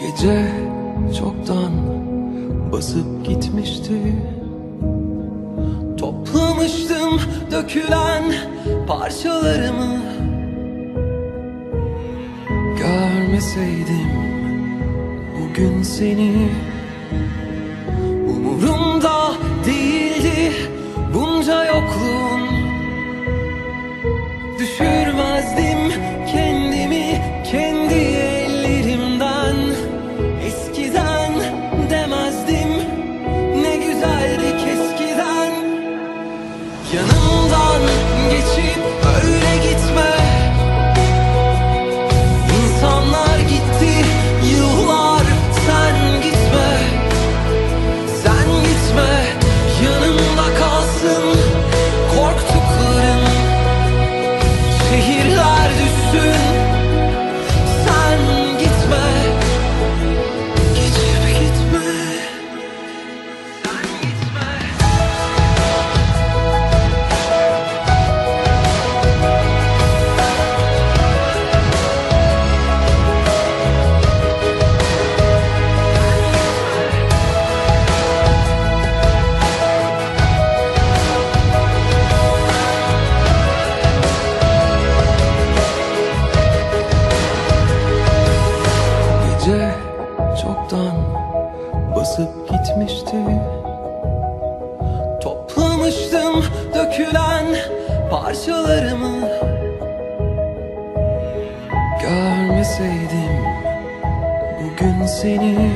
Gece çoktan basıp gitmişti. Toplamıştım dökülen parçalarımı. Görmeseydim bugün seni. Umurumda değildi bunca yokluğun. Düşürmezdim Şehirler düşsün çoktan basıp gitmişti. Toplamıştım dökülen parçalarımı. Görmeseydim bugün seni